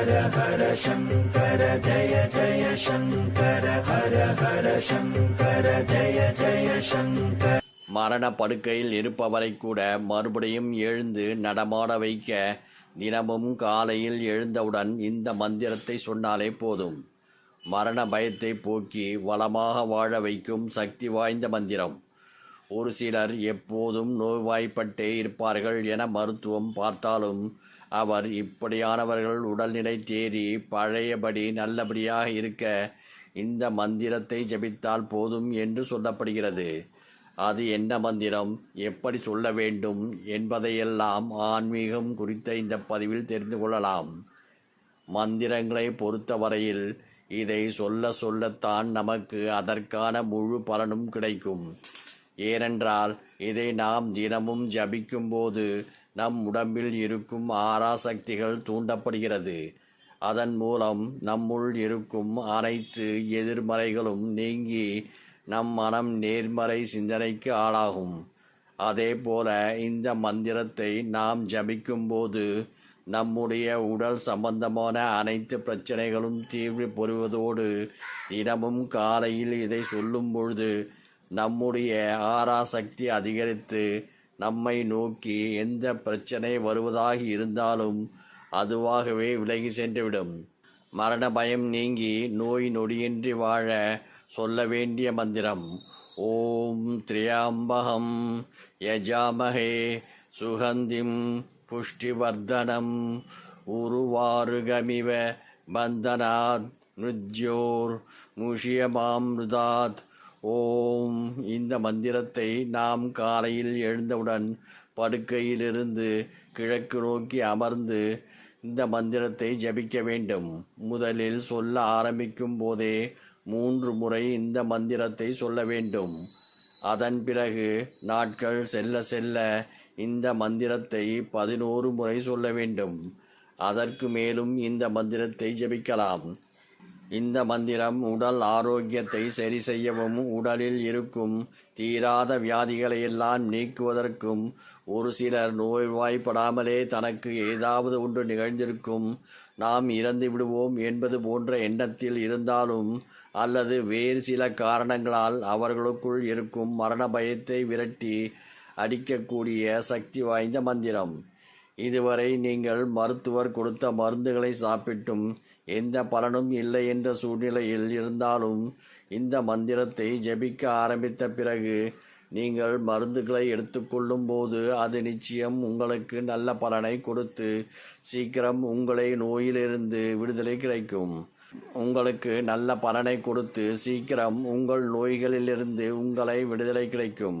ஹர ஹர சங்கர ஜய ஜய சங்கர ஹர ஹர சங்கர ஜய ஜய சங்கர. மரண படுக்கையில் இருப்பவரை கூட மறுபடியும் எழுந்து நடமாட வைக்க தினமும் காலையில் எழுந்தவுடன் இந்த மந்திரத்தை சொன்னாலே போதும். மரண பயத்தை போக்கி வளமாக வாழ வைக்கும் சக்தி வாய்ந்த மந்திரம். ஒரு சிலர் எப்போதும் நோய்வாய்ப்பட்டே இருப்பார்கள் என மருத்துவம் பார்த்தாலும் அவர் இப்படியானவர்கள் உடல்நிலை தேறி பழையபடி நல்லபடியாக இருக்க இந்த மந்திரத்தை ஜபித்தால் போதும் என்று சொல்லப்படுகிறது. அது என்ன மந்திரம்? எப்படி சொல்ல வேண்டும் என்பதையெல்லாம் ஆன்மீகம் குறித்த இந்த பதிவில் தெரிந்து கொள்ளலாம். மந்திரங்களை பொறுத்தவரையில் இதை சொல்ல சொல்லத்தான் நமக்கு அதற்கான முழு பலனும் கிடைக்கும். ஏனென்றால் இதை நாம் தினமும் ஜபிக்கும்போது நம் உடம்பில் இருக்கும் ஆறாசக்திகள் தூண்டப்படுகிறது. அதன் மூலம் நம்முள் இருக்கும் அனைத்து எதிர்மறைகளும் நீங்கி நம் மனம் நேர்மறை சிந்தனைக்கு ஆளாகும். அதேபோல இந்த மந்திரத்தை நாம் ஜபிக்கும்போது நம்முடைய உடல் சம்பந்தமான அனைத்து பிரச்சனைகளும் தீர்வு பெறுவதோடு தினமும் காலையில் இதை சொல்லும் பொழுது நம்முடைய ஆராசக்தி அதிகரித்து நம்மை நோக்கி எந்த பிரச்சனை வருவதாக இருந்தாலும் அதுவாகவே விலகி சென்றுவிடும். மரண பயம் நீங்கி நோய் நொடியின்றி வாழ சொல்ல வேண்டிய மந்திரம். ஓம் திரியாம்பகம் யஜாமகே சுகந்திம் புஷ்டிவர்தனம். உருவாருகமிவ பந்தனாத் மிருத்யோர் முஷியமாமிருதாத் ஓம். இந்த மந்திரத்தை நாம் காலையில் எழுந்தவுடன் படுக்கையிலிருந்து கிழக்கு நோக்கி அமர்ந்து இந்த மந்திரத்தை ஜபிக்க வேண்டும். முதலில் சொல்ல ஆரம்பிக்கும் போதே மூன்று முறை இந்த மந்திரத்தை சொல்ல வேண்டும். அதன் பிறகு நாட்கள் செல்ல செல்ல இந்த மந்திரத்தை பதினோரு முறை சொல்ல வேண்டும். அதற்கு மேலும் இந்த மந்திரத்தை ஜபிக்கலாம். இந்த மந்திரம் உடல் ஆரோக்கியத்தை சரி செய்யவும் உடலில் இருக்கும் தீராத வியாதிகளை எல்லாம் நீக்குவதற்கும் ஒரு சிலர் நோய்வாய்ப்படாமலே தனக்கு ஏதாவது ஒன்று நிகழ்ந்திருக்கும் நாம் இறந்து விடுவோம் என்பது போன்ற எண்ணத்தில் இருந்தாலும் அல்லது வேறு சில காரணங்களால் அவர்களுக்குள் இருக்கும் மரண பயத்தை விரட்டி அடிக்கக்கூடிய சக்தி வாய்ந்த மந்திரம். இதுவரை நீங்கள் மருத்துவர் கொடுத்த மருந்துகளை சாப்பிட்டும் எந்த பலனும் இல்லை என்ற சூழ்நிலையில் இருந்தாலும் இந்த மந்திரத்தை ஜபிக்க ஆரம்பித்த பிறகு நீங்கள் மருந்துகளை எடுத்துக்கொள்ளும் போது அது நிச்சயம் உங்களுக்கு நல்ல பலனை கொடுத்து சீக்கிரம் உங்களை நோயிலிருந்து விடுதலை கிடைக்கும். உங்களுக்கு நல்ல பலனை கொடுத்து சீக்கிரம் உங்கள் நோய்களிலிருந்து உங்களை விடுதலை கிடைக்கும்.